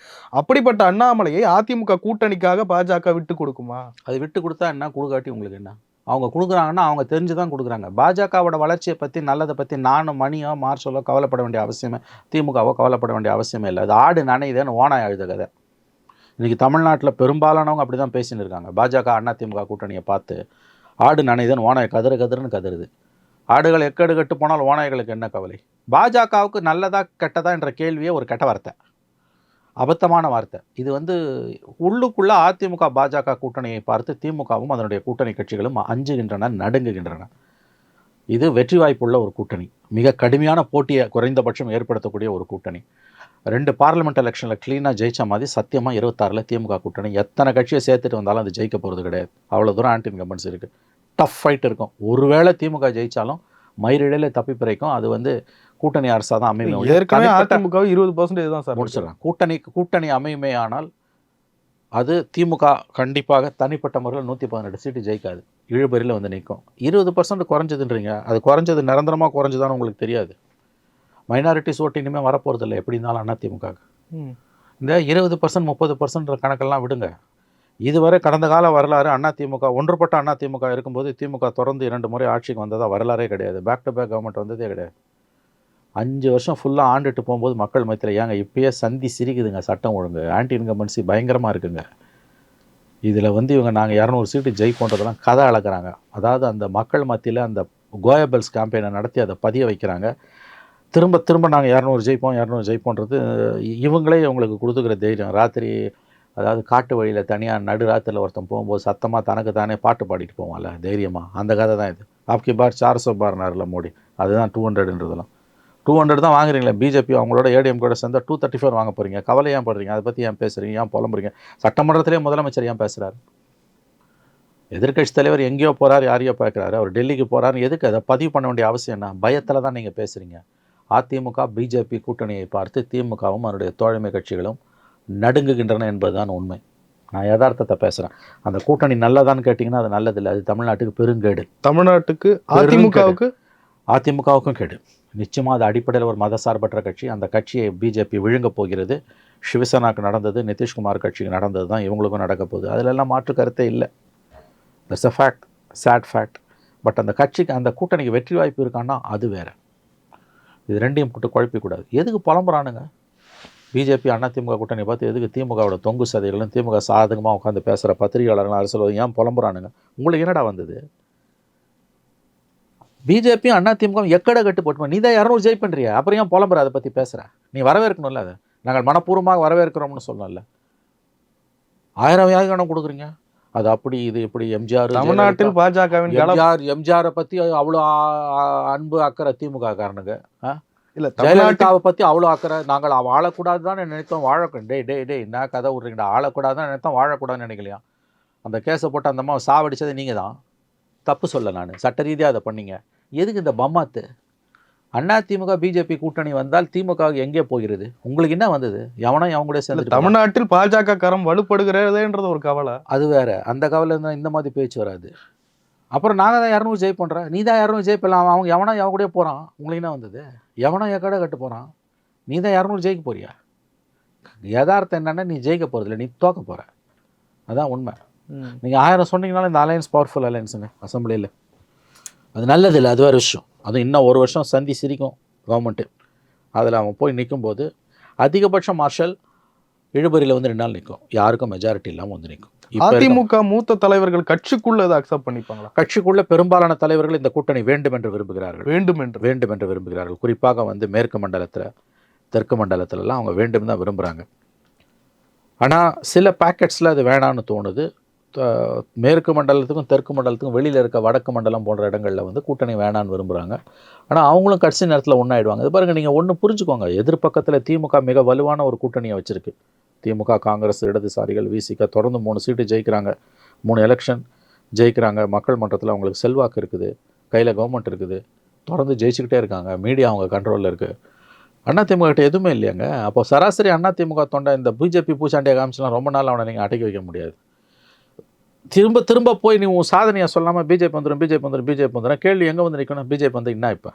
அப்படிப்பட்ட அண்ணாமலையை அதிமுக கூட்டணிக்காக பாஜக விட்டு கொடுக்குமா? அது விட்டு கொடுத்தா என்ன? கொடுக்காட்டி உங்களுக்கு என்ன? அவங்க கொடுக்குறாங்கன்னா அவங்க தெரிஞ்சு தான் கொடுக்குறாங்க. பாஜகவோட வளர்ச்சியை பற்றி நல்லதை பற்றி நானும் மணியோ மார்ஷலோ கவலைப்பட வேண்டிய அவசியமே திமுகவோ கவலைப்பட வேண்டிய அவசியமே இல்லை. அது ஆடு நனையுதேன்னு ஓனாய் அழுத கதை. இன்றைக்கி தமிழ்நாட்டில் பெரும்பாலானவங்க அப்படி தான் பேசின்னு இருக்காங்க. பாஜக அண்ணா திமுக கூட்டணியை பார்த்து ஆடு நனையுதேன்னு ஓனாய் கதறு கதறுன்னு கதறுது. ஆடுகள் எக்கடு கட்டு போனால் ஓநாய்களுக்கு என்ன கவலை? பாஜகவுக்கு நல்லதா கெட்டதா என்ற கேள்வியே ஒரு கெட்ட வார்த்தை. அபத்தமான வார்த்தை. இது வந்து உள்ளுக்குள்ளே அதிமுக பாஜக கூட்டணியை பார்த்து திமுகவும் அதனுடைய கூட்டணி கட்சிகளும் அஞ்சுகின்றன நடுங்குகின்றன. இது வெற்றி வாய்ப்புள்ள ஒரு கூட்டணி. மிக கடுமையான போட்டியை குறைந்தபட்சம் ஏற்படுத்தக்கூடிய ஒரு கூட்டணி. ரெண்டு பார்லிமெண்ட் எலெக்ஷனில் க்ளீனாக ஜெயித்த மாதிரி சத்தியமாக இருபத்தாறில் திமுக கூட்டணி. எத்தனை கட்சியை சேர்த்துட்டு வந்தாலும் அது ஜெயிக்க போகிறது கிடையாது. அவ்வளோ தூரம் ஆன்டி இன்கம்பன்ஸ் இருக்குது டஃப் ஃபைட் இருக்கும். ஒருவேளை திமுக ஜெயித்தாலும் மயிரிழையில் தப்பி பிறக்கும். அது வந்து கூட்டணி அரசாக தான் அமையும் ஏற்கனவே அதிமுக இருபது பர்சன்டேஜ் தான் சார் முடிச்சிடலாம் கூட்டணி கூட்டணி அமையுமே ஆனால் அது திமுக கண்டிப்பாக தனிப்பட்ட முறையில் நூற்றி பதினெட்டு சீட்டு ஜெயிக்காது. இழுபறியில் வந்து நிற்கும். இருபது பர்சன்ட் குறைஞ்சதுன்றீங்க. அது குறைஞ்சது நிரந்தரமாக குறைஞ்சதான்னு உங்களுக்கு தெரியாது. மைனாரிட்டிஸ் ஓட்டு இனிமேல் வரப்போகிறது இல்லை எப்படி இருந்தாலும் அண்ணா திமுக. இந்த இருபது பர்சன்ட் முப்பது பர்சன்ட் கணக்கெல்லாம் விடுங்க. இதுவரை கடந்த கால வரலாறு அண்ணா திமுக ஒன்றுபட்ட அண்ணா திமுக இருக்கும்போது திமுக தொடர்ந்து இரண்டு முறை ஆட்சிக்கு வந்ததா வரலாறே கிடையாது. பேக் டு பேக் கவர்மெண்ட் வந்ததே கிடையாது. அஞ்சு வருஷம் ஃபுல்லாக ஆண்டுட்டு போகும்போது மக்கள் மத்தியில் ஏங்க இப்பயே சந்தி சிரிக்குதுங்க சட்டம் ஒழுங்கு. ஆன்டி இன்கம்பன்சி பயங்கரமாக இருக்குங்க. இதில் வந்து இவங்க நாங்கள் இரநூறு சீட்டு ஜெயிப்போன்றதெல்லாம் கதை அளக்குறாங்க. அதாவது அந்த மக்கள் மத்தியில் அந்த கோயபல்ஸ் கேம்பெயினை நடத்தி அதை பதிய வைக்கிறாங்க. திரும்ப திரும்ப நாங்கள் இரநூறு ஜெயிப்போம் இரநூறு ஜெயிப்போன்றது இவங்களே இவங்களுக்கு கொடுத்துக்கிற தைரியம். ராத்திரி அதாவது காட்டு வழியில் தனியாக நடு ராத்திரியில் ஒருத்தன் போகும்போது சத்தமாக தனக்கு தானே பாட்டு பாடிட்டு போவான்ல தைரியமாக அந்த கதை தான் இது. ஆப்கி பார் சார் சோ பார்னார்ல மோடி. அதுதான் டூ ஹண்ட்ரட்ன்றதெல்லாம் டூ ஹண்ட்ரட் தான் வாங்குறீங்களே பிஜேபி அவங்களோட ஏடிஎம் கூட சேர்ந்தா டூ தேர்ட்டி ஃபோர் வாங்க போகிறீங்க கவலை ஏன் படுறீங்க? அதை பற்றி ஏன் பேசுகிறீங்க ஏன் புலம்புறீங்க? சட்டமன்றத்திலே முதலமைச்சர் ஏன் பேசுகிறாரு எதிர்க்கட்சி தலைவர் எங்கேயோ போகிறார் யாரையோ பார்க்குறாரு. அவர் டெல்லிக்கு போகிறாரு எதுக்கு? அதை பதிவு பண்ண வேண்டிய அவசியம் என்ன? பயத்தில் தான் நீங்கள் பேசுகிறீங்க அதிமுக பிஜேபி கூட்டணியை பார்த்து திமுகவும் அதனுடைய தோழமை கட்சிகளும் நடுங்குகின்றன என்பதுதான் உண்மை. நான் யதார்த்தத்தை பேசுகிறேன் அந்த கூட்டணி நல்லதான்னு கேட்டிங்கன்னா அது நல்லதில்லை. அது தமிழ்நாட்டுக்கு பெருங்கேடு. தமிழ்நாட்டுக்கு அதிமுகவுக்கு அதிமுகவுக்கும் கேடு. நிச்சயமாக அது அடிப்படையில் ஒரு மதசார்பற்ற கட்சி. அந்த கட்சியை பிஜேபி விழுங்க போகிறது. சிவசேனாக்கு நடந்தது நிதிஷ்குமார் கட்சிக்கு நடந்தது தான் இவங்களுக்கும் நடக்க போகுது. அதிலெல்லாம் மாற்று கருத்தே இல்லை. That's a fact sad fact but அந்த கட்சிக்கு அந்த கூட்டணிக்கு வெற்றி வாய்ப்பு இருக்கான்னா அது வேற. இது ரெண்டையும் போட்டு குழப்பிக்கூடாது. எதுக்கு புலம்புறானுங்க? பிஜேபி அதிமுக கூட்டணி பார்த்து எதுக்கு திமுகவோட தொங்கு சதைகளும் திமுக சாதகமாக உட்காந்து பேசுகிற பத்திரிகையாளர்கள் அரசியல் ஏன் புலம்புறானுங்க? உங்களுக்கு என்னடா வந்தது? பிஜேபி அண்ணா திமுக எக்கட கட்டு போட்டு நீ தான் இரநூறு ஜெய் பண்ணுறியா அப்புறம் ஏன் புலம்புற? அதை பற்றி பேசுகிற நீ வரவேற்கணும்ல அதை. நாங்கள் மனப்பூர்வமாக வரவேற்கிறோம்னு சொல்லணும்ல ஆயிரம் வியாகரணம் கொடுக்குறீங்க. அது அப்படி இது இப்படி எம்ஜிஆர் தமிழ்நாட்டில் பாஜகவின் எம்ஜிஆர் எம்ஜிஆரை பத்தி அவ்வளோ ஆ- ஆ- அன்பு அக்கறை திமுக காரனுங்க. இல்ல தமிழ்நாட்டில் ஜெயலலிதாவை பத்தி அவ்வளோ அக்கறை. நாங்கள் வாழக்கூடாது தான் நினைத்தோம் வாழ டேய் டேய் டேய் என்ன கதை விட்றீங்கடா. ஆளக்கூடாது தான் நினைத்தோம் வாழக்கூடாதுன்னு நினைக்கலையா? அந்த கேஸை போட்டு அந்த அம்மா சாவடிச்சது நீங்கள் தான் தப்பு சொல்ல நான். சட்ட ரீதியாக அதை பண்ணீங்க. எதுக்கு இந்த பம்மாத்து அண்ணா திமுக பிஜேபி கூட்டணி வந்தால் திமுக எங்கே போகிறது? உங்களுக்கு என்ன வந்தது? எவனோ அவன் கூட சேர்ந்து தமிழ்நாட்டில் பாஜக கரம் வலுப்படுகிறதேன்றது ஒரு கவலை. அது வேற. அந்த கவலை இருந்தால் இந்த மாதிரி பேச்சு வராது. அப்புறம் நாங்கள் தான் இரநூறு ஜெய் பண்ணுறேன் நீ தான் இரநூறு ஜெயிப்பலாம் அவங்க எவனோ எவன் கூடயே போகிறான் உங்களுக்கு என்ன வந்தது? எவனோ எக்கடை கட்டு போகிறான் நீ தான் இரநூறு ஜெயிக்க போறியா? யதார்த்தம் என்னன்னா நீ ஜெயிக்க போகிறதில்ல நீ தோக்க போகிற அதான் உண்மை. நீங்கள் ஆயிரம் சொன்னீங்கனாலும் இந்த அலையன்ஸ் பவர்ஃபுல் அலையன்ஸுங்க அசம்பிளியில். அது நல்லது இல்லை அது வேறு விஷயம். அது இன்னும் ஒரு வருஷம் சந்தி சிரிக்கும் கவர்மெண்ட்டு அதில் அவன் போய் நிக்கும்போது அதிகபட்சம் மார்ஷல் இழுபறியில் வந்து ரெண்டு நாள் நிற்கும் யாருக்கும் மெஜாரிட்டி இல்லாமல் வந்து நிற்கும் அதிமுக மூத்த தலைவர்கள் கட்சிக்குள்ள இதை அக்செப்ட் பண்ணிப்பாங்களா? கட்சிக்குள்ள பெரும்பாலான தலைவர்கள் இந்த கூட்டணி வேண்டும் என்று விரும்புகிறார்கள். வேண்டும் என்று வேண்டும் என்று விரும்புகிறார்கள். குறிப்பாக வந்து மேற்கு மண்டலத்தில் தெற்கு மண்டலத்திலலாம் அவங்க வேண்டும் தான் விரும்புகிறாங்க ஆனால் சில பேக்கெட்ஸில் அது வேணான்னு தோணுது. மேற்கு மண்டலத்துக்கும் தெற்கு மண்டலத்துக்கும் வெளியில் இருக்க வடக்கு மண்டலம் போன்ற இடங்களில் வந்து கூட்டணி வேணான்னு விரும்புகிறாங்க ஆனால் அவங்களும் கடைசி நேரத்தில் ஒன்றாயிடுவாங்க இது பாருங்கள் நீங்கள் ஒன்று புரிஞ்சுக்கோங்க. எதிர்ப்பக்கத்தில் திமுக மிக வலுவான ஒரு கூட்டணியை வச்சுருக்கு. திமுக காங்கிரஸ் இடதுசாரிகள் விசிக தொடர்ந்து மூணு சீட்டு ஜெயிக்கிறாங்க. மூணு எலெக்ஷன் ஜெயிக்கிறாங்க. மக்கள் மன்றத்தில் அவங்களுக்கு செல்வாக்கு இருக்குது. கையில் கவர்மெண்ட் இருக்குது. தொடர்ந்து ஜெயிச்சுக்கிட்டே இருக்காங்க. மீடியா அவங்க கண்ட்ரோலில் இருக்குது அண்ணா திமுக கிட்ட எதுவுமே இல்லையாங்க? அப்போ சராசரி அண்ணா திமுக தொண்டை இந்த பிஜேபி பூச்சாண்டியை காமிச்சுலாம் ரொம்ப நாள் அவனை நீங்கள் அடக்கி வைக்க முடியாது. திரும்ப திரும்ப போய் நீ உன் சாதனையை சொல்லாமல் பிஜேபி வந்துடும் பிஜேபி வந்துடும் பிஜேபி வந்துடும் கேள்வி எங்கே வந்து நிற்கணும்? பிஜேபி வந்து என்ன இப்போ?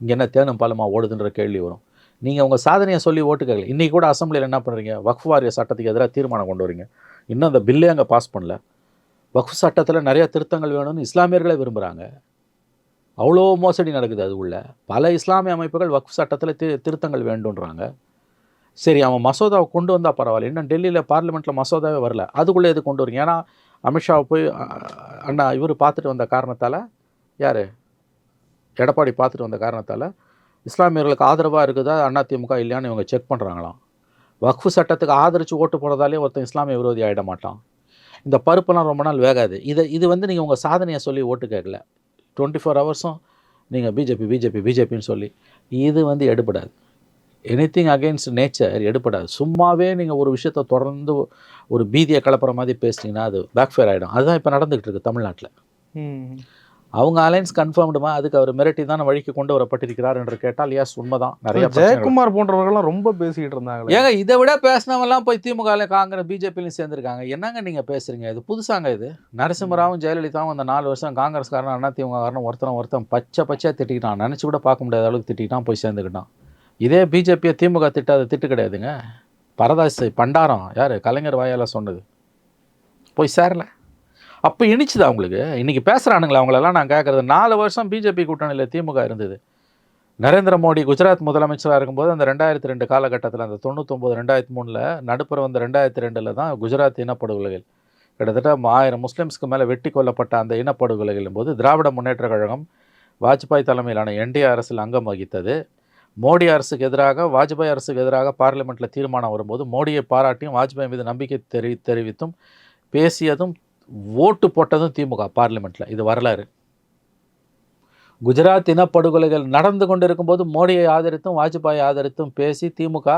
இங்கே என்ன தேனும் பாலமாக ஓடுதுன்ற கேள்வி வரும். நீங்கள் உங்கள் சாதனையை சொல்லி ஓட்டு கேட்கல இன்றைக்கி கூட அசம்பிளியில் என்ன பண்ணுறீங்க வக்ஃப் வாரிய சட்டத்துக்கு எதிராக தீர்மானம் கொண்டு வரீங்க. இன்னும் அந்த பில்லே அங்கே பாஸ் பண்ணல. வக்ஃப் சட்டத்தில் நிறைய திருத்தங்கள் வேணும்னு இஸ்லாமியர்களே விரும்புகிறாங்க அவ்வளோ மோசடி நடக்குது அது உள்ள. பல இஸ்லாமிய அமைப்புகள் வக்ஃப் சட்டத்தில் தி திருத்தங்கள் வேண்டுன்றாங்க சரி அவன் மசோதாவை கொண்டு வந்தால் பரவாயில்ல. இன்னும் டெல்லியில் பார்லிமெண்ட்டில் மசோதாவே வரல. அதுக்குள்ளே எது கொண்டு வரீங்க? ஏன்னா அமித்ஷாவை போய் அண்ணா இவர் பார்த்துட்டு வந்த காரணத்தால் யார்? எடப்பாடி பார்த்துட்டு வந்த காரணத்தால் இஸ்லாமியர்களுக்கு ஆதரவாக இருக்குதா அதிமுக இல்லையான்னு இவங்க செக் பண்ணுறாங்களாம் வக்ஃபு சட்டத்துக்கு ஆதரித்து ஓட்டு போடுறதாலே ஒருத்தன் இஸ்லாமிய விரோதி ஆகிட மாட்டான். இந்த பருப்பெல்லாம் ரொம்ப நாள் வேகாது. இதை இது வந்து நீங்கள் உங்கள் சாதனையை சொல்லி ஓட்டு கேட்கல. டுவெண்ட்டி ஃபோர் ஹவர்ஸும் நீங்கள் பிஜேபி பிஜேபி பிஜேபின்னு சொல்லி இது வந்து எடுபடாது. எனிதிங் அகெயின்ஸ்ட் நேச்சர் எடுபடாது. சும்மாவே நீங்கள் ஒரு விஷயத்தை தொடர்ந்து ஒரு பீதியை கலப்புற மாதிரி பேசுனீங்கன்னா அது பேக்ஃபேர் ஆகிடும் அதுதான் இப்போ நடந்துகிட்டு இருக்கு தமிழ்நாட்டில். அவங்க அலைன்ஸ் கன்ஃபார்ம்டுமா அதுக்கு அவர் மிரட்டி தான் வழிக்கு கொண்டு வரப்பட்டிருக்கிறார் என்று கேட்டால் எஸ் உண்மைதான். நிறைய. ஜெயக்குமார் போன்றவர்கள்லாம் ரொம்ப பேசிக்கிட்டு இருந்தாங்களே. ஏங்க இதை விட பேசினவெல்லாம் போய் திமுகவில் காங்கிரஸ் பிஜேபிலையும் சேர்ந்துருக்காங்க. என்னங்க நீங்கள் பேசுறீங்க? இது புதுசாங்க இது. நரசிம்மராவும் ஜெயலலிதாவும் அந்த நாலு வருஷம் காங்கிரஸ்காரன் அண்ணா திமுககாரன் ஒருத்தன் ஒருத்தன் பச்சை பச்சையாக திட்டிக்கிட்டான். நினச்சி கூட பார்க்க முடியாத அளவுக்கு திட்டிக்கிட்டான் போய் சேர்ந்துக்கிட்டான். இதே பிஜேபியை திமுக திட்டாத திட்டு கிடையாதுங்க. பரதாசி பண்டாரம் யார்? கலைஞர் வாயால் சொன்னது. போய் சேரல. அப்போ இனிச்சுது அவங்களுக்கு? இன்றைக்கி பேசுகிறானுங்களா அவங்களெல்லாம் நான் கேட்குறது நாலு வருஷம் பிஜேபி கூட்டணியில் திமுக இருந்தது. நரேந்திர மோடி குஜராத் முதலமைச்சராக இருக்கும்போது அந்த ரெண்டாயிரத்தி ரெண்டு காலகட்டத்தில் அந்த தொண்ணூத்தொம்பது ரெண்டாயிரத்தி மூணில் நடுப்புற வந்த ரெண்டாயிரத்தி ரெண்டில் தான் குஜராத் இனப்படுகொலைகள். கிட்டத்தட்ட ஆயிரம் முஸ்லீம்ஸ்க்கு மேலே வெட்டி கொல்லப்பட்ட அந்த இனப்படுகொலைகளின் போது திராவிட முன்னேற்றக் கழகம் வாஜ்பாய் தலைமையிலான என்டிஏ அரசில் அங்கம் வகித்தது. மோடி அரசுக்கு எதிராக வாஜ்பாய் அரசுக்கு எதிராக பார்லிமெண்ட்டில் தீர்மானம் வரும்போது மோடியை பாராட்டியும் வாஜ்பாய் மீது நம்பிக்கை தெரி தெரிவித்தும் பேசியதும் ஓட்டு போட்டதும் திமுக பார்லிமெண்ட்டில் இது வரலாறு. குஜராத் இனப்படுகொலைகள் நடந்து கொண்டிருக்கும்போது மோடியை ஆதரித்தும் வாஜ்பாயை ஆதரித்தும் பேசி திமுக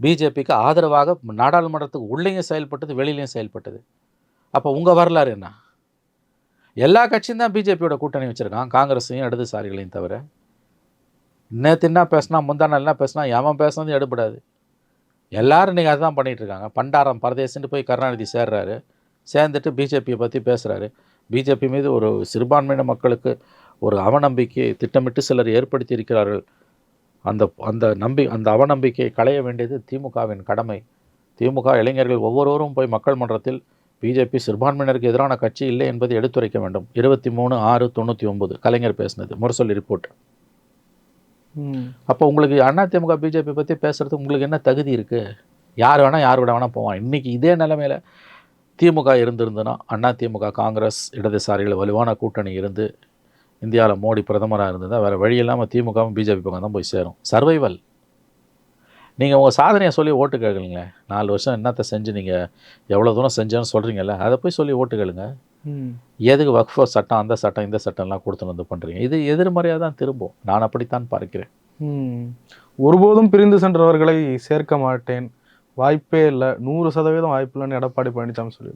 பிஜேபிக்கு ஆதரவாக நாடாளுமன்றத்துக்கு உள்ளேயும் செயல்பட்டது வெளியிலையும் செயல்பட்டது. அப்போ உங்கள் வரலாறு என்ன? எல்லா கட்சியும் தான் பிஜேபியோட கூட்டணி வச்சுருக்கான் காங்கிரஸையும் இடதுசாரிகளையும் தவிர. நேற்று என்ன பேசினா முந்தா நாள் என்ன பேசினா எவன் பேசுனது எடுபடாது. எல்லோரும் நீங்கள் அதுதான் பண்ணிகிட்டு இருக்காங்க பண்டாரம் பரதேசின்னு போய் கருணாநிதி சேர்றாரு. சேர்ந்துட்டு பிஜேபியை பற்றி பேசுகிறாரு பிஜேபி மீது ஒரு சிறுபான்மையின மக்களுக்கு ஒரு அவநம்பிக்கை திட்டமிட்டு சிலர் ஏற்படுத்தி இருக்கிறார்கள் அந்த அந்த நம்பி அந்த அவநம்பிக்கையை களைய வேண்டியது திமுகவின் கடமை. திமுக இளைஞர்கள் ஒவ்வொருவரும் போய் மக்கள் மன்றத்தில் பிஜேபி சிறுபான்மையினருக்கு எதிரான கட்சி இல்லை என்பதை எடுத்துரைக்க வேண்டும். இருபத்தி மூணு ஆறு தொண்ணூற்றி ஒம்பது கலைஞர் பேசினது. முரசொலி ரிப்போர்ட். அப்போ உங்களுக்கு அதிமுக பிஜேபி பற்றி பேசுகிறதுக்கு உங்களுக்கு என்ன தகுதி இருக்குது யார் வேணால் யார் கூட வேணால் போவான். இன்றைக்கி இதே நிலமையில் திமுக இருந்திருந்துன்னா அண்ணா திமுக காங்கிரஸ் இடதுசாரிகள் வலுவான கூட்டணி இருந்து இந்தியாவில் மோடி பிரதமராக இருந்ததா வேறு வழி இல்லாமல் திமுகவும் பிஜேபி பக்கம் தான் போய் சேரும். சர்வைவல் நீங்கள் உங்கள் சாதனையை சொல்லி ஓட்டு கேளுங்க நாலு வருஷம் என்னத்தை செஞ்சு நீங்கள் எவ்வளோ தூரம் செஞ்சேன்னு சொல்கிறீங்கல்ல அதை போய் சொல்லி ஓட்டு கேளுங்கள் எதுக்கு வக்ஃபோ சட்டம் அந்த சட்டம் இந்த சட்டம்லாம் கொடுத்துன்னு வந்து பண்ணுறீங்க இது எதிர்மறையாக தான் திரும்பும். நான் அப்படித்தான் பார்க்கிறேன். ம். ஒருபோதும் பிரிந்து சென்றவர்களை சேர்க்க மாட்டேன். வாய்ப்பே இல்லை. நூறு சதவீதம் வாய்ப்பு இல்லைன்னு எடப்பாடி பழனிசாமி சொல்லி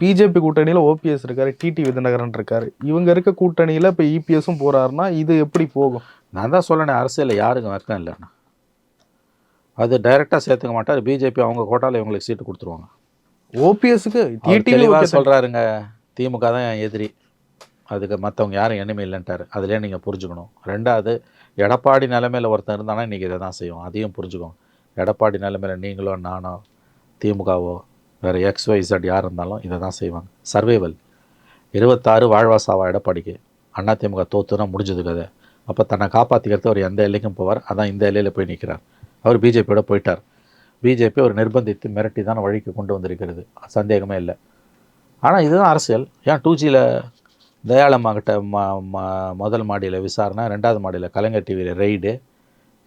பிஜேபி கூட்டணியில் ஓபிஎஸ் இருக்காரு டிடி விதிநகரன் இருக்காரு. இவங்க இருக்க கூட்டணியில் இப்போ இபிஎஸும் போறாருன்னா இது எப்படி போகும்? நான் தான் சொல்லணேன் அரசியலில் யாருக்கும் வர்க்கம் இல்லைண்ணா அது டைரெக்டாக சேர்த்துக்க மாட்டார். பிஜேபி அவங்க கோட்டாவில் இவங்களுக்கு சீட்டு கொடுத்துருவாங்க. ஓபிஎஸ்க்கு டிடி சொல்கிறாருங்க திமுக தான் என் எதிரி. அதுக்கு மற்றவங்க யாரும் எனிமே இல்லைன்ட்டார். அதிலே நீங்கள் புரிஞ்சுக்கணும். ரெண்டாவது எடப்பாடி நிலமையில் ஒருத்தன் இருந்தானா இன்றைக்கி இதை தான் செய்வோம் அதையும் புரிஞ்சுக்கோங்க எடப்பாடி நிலமையில் நீங்களோ நானோ திமுகவோ வேறு எக்ஸ் ஒய் இசட் யார் இருந்தாலும் இதை தான் செய்வாங்க. சர்வைவல் இருபத்தாறு வாழ்வாசாவா எடப்பாடிக்கு. அண்ணா திமுக தோத்துனா முடிஞ்சது கதை அப்போ தன்னை காப்பாற்றிக்கிறது அவர் எந்த எல்லைக்கும் போவார். அதான் இந்த எல்லையில் போய் நிற்கிறார் அவர் பிஜேபியோட போயிட்டார். பிஜேபி ஒரு நிர்பந்தித்து மிரட்டி தான் வழிக்கு கொண்டு வந்திருக்கிறது. சந்தேகமே இல்லை. ஆனால் இதுதான் அரசியல். ஏன் டூ ஜியில் தயாளம்மா கிட்ட ம ம- முதல் மாடியில் விசாரணை ரெண்டாவது மாடியில் கலைஞர் டிவியில் ரெய்டு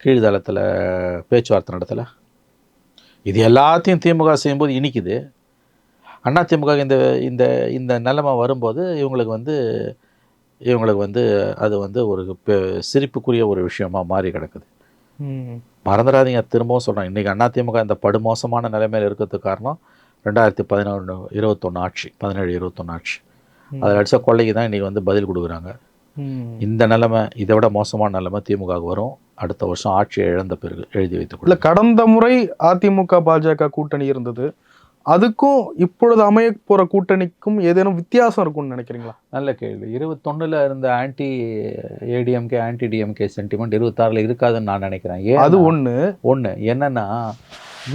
கீழ்தளத்தில் பேச்சுவார்த்தை நடத்தலை. இது எல்லாத்தையும் திமுக செய்யும்போது இனிக்குது. அண்ணா திமுக இந்த இந்த இந்த நிலைமை வரும்போது இவங்களுக்கு வந்து இவங்களுக்கு வந்து அது வந்து ஒரு சிரிப்புக்குரிய ஒரு விஷயமா மாறி கிடக்குது. மறந்துடாதீங்க திரும்பவும் சொல்கிறேன் இன்றைக்கி அதிமுக இந்த படுமோசமான நிலைமையில் இருக்கிறதுக்கு காரணம் ரெண்டாயிரத்தி பதினொன்று இருபத்தொன்று ஆட்சி பதினேழு இருபத்தொன்று ஆட்சி. அதில் அடித்த கொள்ளைக்கு தான் இன்றைக்கி வந்து பதில் கொடுக்குறாங்க. ம். இந்த நிலைமை இதை விட மோசமான நிலைமை திமுகவுக்கு வரும். அடுத்த வருஷம் ஆட்சியை இழந்த பிறகு எழுதி இல்ல வைத்துக்கொள்ள கடந்த முறை அதிமுக பாஜக கூட்டணி இருந்தது. அதுக்கும் இப்பொழுது அமைய போற கூட்டணிக்கும் ஏதேனும் வித்தியாசம் இருக்கும்னு நினைக்கிறீங்களா? நல்ல கேள்வி. இருபத்தொன்னில் இருந்த anti ADMK anti DMK sentiment இருபத்தாறில் இருக்காதுன்னு நான் நினைக்கிறேன். ஏன் அது ஒண்ணு. ஒன்று என்னன்னா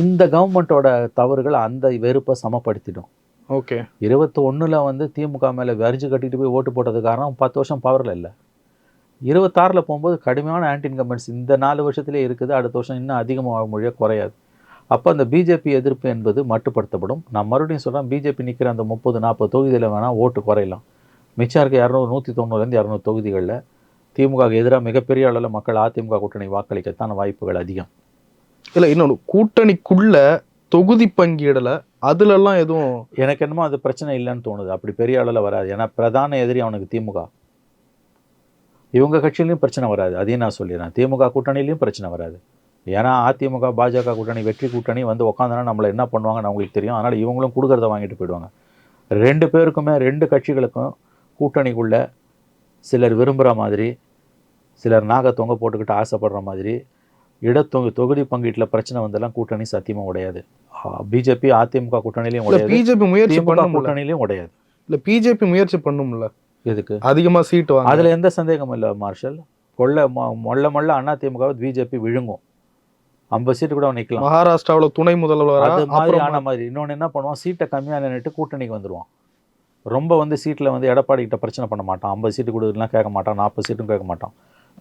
இந்த கவர்மெண்ட்டோட தவறுகள் அந்த வெறுப்பை சமப்படுத்திடும். ஓகே. இருபத்தி ஒன்றில் வந்து திமுக மேலே வரிஞ்சு கட்டிட்டு போய் ஓட்டு போட்டது காரணம் பத்து வருஷம் பவரில் இல்லை. இருபத்தாறில் போகும்போது கடுமையான ஆன்டி இன்கம்பன்ஸ் இந்த நாலு வருஷத்துலேயே இருக்குது அடுத்த வருஷம் இன்னும் அதிகமாக மொழியாக குறையாது. அப்போ அந்த பிஜேபி எதிர்ப்பு என்பது மட்டுப்படுத்தப்படும். நான் மறுபடியும் சொல்கிறேன் பிஜேபி நிற்கிற அந்த முப்பது நாற்பது தொகுதியில் வேணால் ஓட்டு குறையலாம். மிச்சம் இருக்க இரநூறு நூற்றி தொண்ணூறுலேருந்து இரநூறு தொகுதிகளில் திமுகவுக்கு எதிராக மிகப்பெரிய அளவில் மக்கள் அதிமுக கூட்டணி வாக்களிக்கத்தான வாய்ப்புகள் அதிகம். இல்லை இன்னொன்று கூட்டணிக்குள்ள தொகுதி பங்கீடலை அதுலலாம் எதுவும் எனக்கு என்னமோ அது பிரச்சனை இல்லைன்னு தோணுது. அப்படி பெரிய அளவில் வராது. ஏன்னா பிரதான எதிரி அவனுக்கு திமுக. இவங்க கட்சியிலையும் பிரச்சனை வராது. அதையும் நான் சொல்லிடுறேன். திமுக கூட்டணியிலையும் பிரச்சனை வராது. ஏன்னா அதிமுக பாஜக கூட்டணி வெற்றி கூட்டணி வந்து உட்காந்தனா நம்மளை என்ன பண்ணுவாங்கன்னு அவங்களுக்கு தெரியும். அதனால் இவங்களும் கொடுக்கறத வாங்கிட்டு போயிடுவாங்க. ரெண்டு பேருக்குமே ரெண்டு கட்சிகளுக்கும் கூட்டணிக்குள்ளே சிலர் விரும்புகிற மாதிரி சிலர் நாக தொங்க போட்டுக்கிட்டு ஆசைப்படுற மாதிரி இடத்தொகு தொகுதி பங்கீட்டில் பிரச்சனை வந்தெல்லாம் கூட்டணி சத்தியமாக உடையாது. பிஜேபி அதிமுக கூட்டணிலையும் இல்ல உடையாது. பிஜேபி முயற்சி திமுக பண்ணும்ல. கூட்டணிலையும் உடையாது. இல்ல பிஜேபி முயற்சி பண்ணும்ல. எதுக்கு? அதிகமா சீட் வாங்க. அதுல எந்த சந்தேகமும் இல்லை மார்ஷல். கொள்ள மொ- மொள்ள மொள்ள அண்ணா திமுகவை பிஜேபி விழுங்கும். ஐம்பது சீட்டு கூட அவன் நிக்கலாம். மகாராஷ்டிராவுல துணை முதல்வரா? அது மாதிரி ஆன மாதிரி. இன்னொன்னு என்ன பண்ணுவான்? சீட்டை கம்மியா நின்னுட்டு கூட்டணிக்கு வந்துருவான். ரொம்ப வந்து சீட்ல வந்து எடப்பாடி கிட்ட பிரச்சனை பண்ண மாட்டான். ஐம்பது சீட்டு கொடுக்கலாம் கேட்க மாட்டான். நாற்பது சீட்டும் கேட்க மாட்டான்.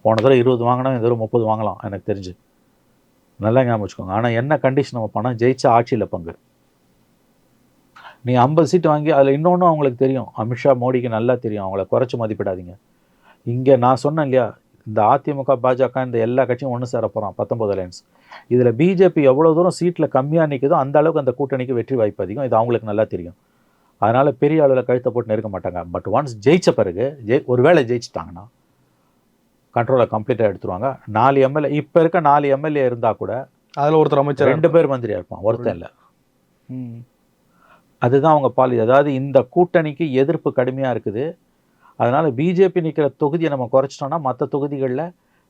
போன தடவை இருபது வாங்கினா இந்த தடவை முப்பது வாங்கலாம் எனக்கு தெரிஞ்சு. நல்லா ஞாபகம் வச்சுக்கோங்க. ஆனால் என்ன கண்டிஷன் நம்ம பண்ணால் ஜெயிச்சா பங்கு. நீ ஐம்பது சீட்டு வாங்கி அதில் இன்னொன்றும் அவங்களுக்கு தெரியும். அமித்ஷா மோடிக்கு நல்லா தெரியும். அவங்கள குறைச்சி மதிப்பிடாதீங்க. இங்கே நான் சொன்னேன் இல்லையா இந்த அதிமுக பாஜக இந்த எல்லா கட்சியும் ஒன்று சேர போகிறான் பத்தொம்பது அலையன்ஸ் இதில் பிஜேபி எவ்வளோ தூரம் சீட்டில் கம்மியாக நிற்குதோ அந்த அளவுக்கு அந்த கூட்டணிக்கு வெற்றி வாய்ப்பு அதிகம். இது அவங்களுக்கு நல்லா தெரியும். அதனால் பெரிய அளவில் கழுத்தை போட்டு நெருக்க மாட்டாங்க. பட் ஒன்ஸ் ஜெயித்த பிறகு ஜெய் ஒருவேளை ஜெயிச்சிட்டாங்கன்னா கண்ட்ரோலை கம்ப்ளீட்டாக எடுத்துருவாங்க. நாலு எம்எல்ஏ இப்போ இருக்க நாலு எம்எல்ஏ இருந்தால் கூட அதுல ஒருத்தர் அமைச்சர் ரெண்டு பேர் மந்திரியா இருப்பான் ஒருத்தன் இல்லை. அதுதான் அவங்க பாலிசி அதாவது இந்த கூட்டணிக்கு எதிர்ப்பு கடுமையாக இருக்குது. அதனால் பிஜேபி நிற்கிற தொகுதியை நம்ம குறைச்சிட்டோம்னா மற்ற தொகுதிகளில்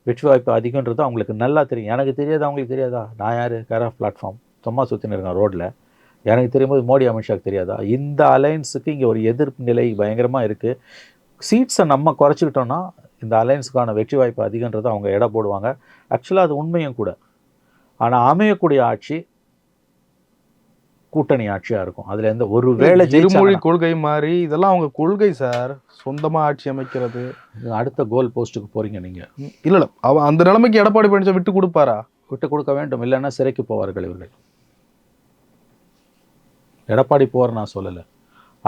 வெற்றி வாய்ப்பு அதிகன்றது அவங்களுக்கு நல்லா தெரியும். எனக்கு தெரியாது அவங்களுக்கு தெரியாதா? நான் யார்? கேர் ஆஃப் பிளாட்ஃபார்ம் சும்மா சுற்றின்னு இருக்கேன் ரோட்டில் எனக்கு தெரியும்போது மோடி அமித்ஷாக்கு தெரியாதா? இந்த அலையன்ஸுக்கு இங்கே ஒரு எதிர்ப்பு நிலை பயங்கரமாக இருக்குது சீட்ஸை நம்ம குறைச்சிக்கிட்டோம்னா இந்த அலையன்ஸுக்கான வெற்றி வாய்ப்பு அதிகன்றது அவங்க எடை போடுவாங்க. ஆக்சுவலாக அது உண்மையும் கூட. ஆனால் அமையக்கூடிய ஆட்சி கூட்டணி ஆட்சியாக இருக்கும். அதில் எந்த ஒரு வேளை இருமொழி கொள்கை மாதிரி இதெல்லாம் அவங்க கொள்கை சார். சொந்தமா ஆட்சி அமைக்கிறது. அடுத்த கோல் போஸ்ட்டுக்கு போகிறீங்க நீங்கள் இல்ல இல்ல. அவ அந்த நிலைமைக்கு எடப்பாடி பழனிசாமி விட்டு கொடுப்பாரா? விட்டு கொடுக்க வேண்டும். இல்லைன்னா சிறைக்கு போவார்கள் இவர்கள். எடப்பாடி போவார் நான் சொல்லலை.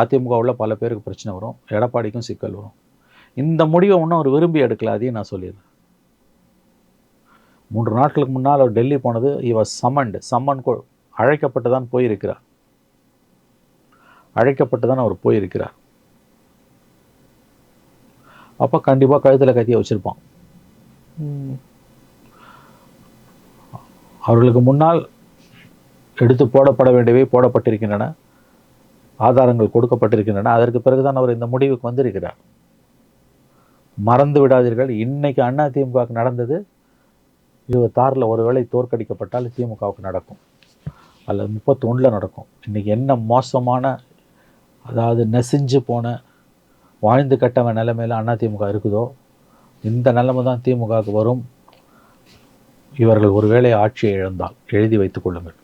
அதிமுக உள்ள பல பேருக்கு பிரச்சனை வரும். எடப்பாடிக்கும் சிக்கல் வரும். இந்த முடிவை ஒன்றும் அவர் விரும்பி எடுக்கல அதையும் நான் சொல்லிடுறேன். மூன்று நாட்களுக்கு முன்னால் அவர் டெல்லி போனது இவர் சம்மண்ட் சம்மன் கொ அழைக்கப்பட்டு தான் போயிருக்கிறார். அழைக்கப்பட்டு தான் அவர் போயிருக்கிறார். அப்போ கண்டிப்பாக கழுத்தில் கத்தியை வச்சுருப்பான். அவர்களுக்கு முன்னால் எடுத்து போடப்பட வேண்டியவை போடப்பட்டிருக்கின்றன ஆதாரங்கள் கொடுக்கப்பட்டிருக்கின்றன அதற்கு பிறகுதான் அவர் இந்த முடிவுக்கு வந்திருக்கிறார். மறந்து விடாதீர்கள். இன்னைக்கு அண்ணா திமுகவுக்கு நடந்தது இருபத்தாறில் ஒருவேளை தோற்கடிக்கப்பட்டால் திமுகவுக்கு நடக்கும். அல்லது முப்பத்தொன்னில் நடக்கும். இன்றைக்கி என்ன மோசமான அதாவது நெசிஞ்சு போன வாழ்ந்து கட்டவன் நிலைமையில் அண்ணா திமுக இருக்குதோ இந்த நிலைமை தான் திமுகவுக்கு வரும். இவர்கள் ஒருவேளை ஆட்சியை இழந்தால் எழுதி வைத்துக் கொள்ளுங்கள்.